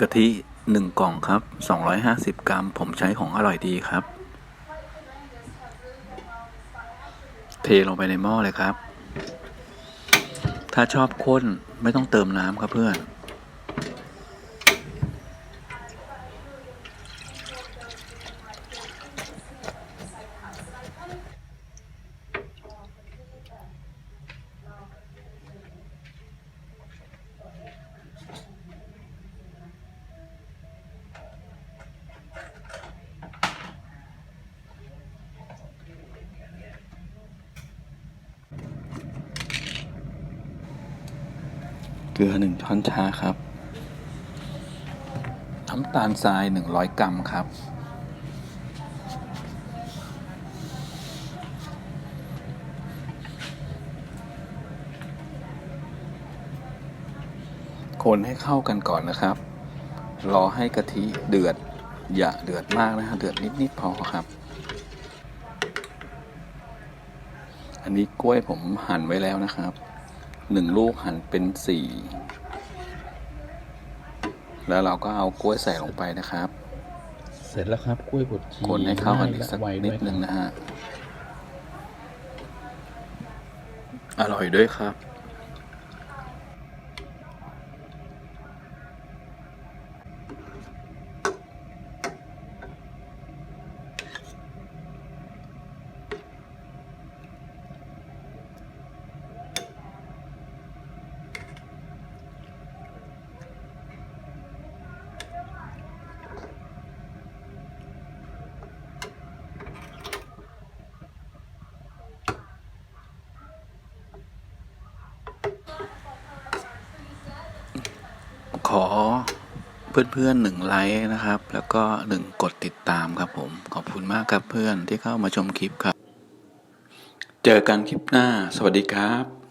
กะทิหนึ่งกล่องครับ 250 กรัม ผมใช้ของอร่อยดีครับ เทลงไปในหม้อเลยครับ ถ้าชอบข้นไม่ต้องเติมน้ำครับเพื่อน เกลือหนึ่งช้อนชาครับ น้ำตาลทรายหนึ่งร้อยกรัมครับ คนให้เข้ากันก่อนนะครับ รอให้กะทิเดือด อย่าเดือดมากนะฮะ เดือดนิด ๆ พอครับ อันนี้กล้วยผมหั่นไว้แล้วนะครับ หนึ่งลูกหั่นเป็นสี่แล้วเราก็เอากล้วยใส่ลงไปนะครับ เสร็จแล้วครับกล้วยบดชีคนให้เข้ากันอีกสักไวนิด้ดวยนึงนะฮะ อร่อยด้วยครับ ขอเพื่อนๆหนึ่งไลค์นะครับ แล้วก็หนึ่งกดติดตามครับผม ขอบคุณมากครับเพื่อนที่เข้ามาชมคลิปครับ เจอกันคลิปหน้า สวัสดีครับ